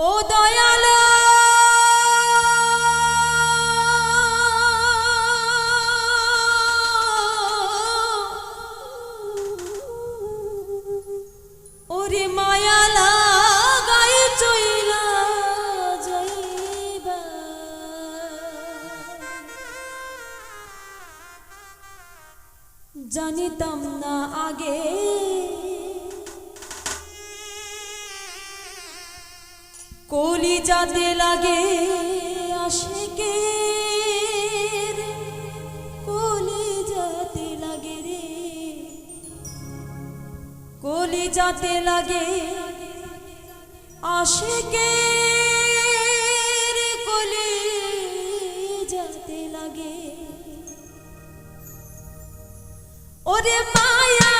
ও দয়ালো কলি যাতে লাগে আশেকে কলি যাতে লাগে রে। কলি যাতে লাগে আশেকে কলি যাতে লাগে। ওরে মায়া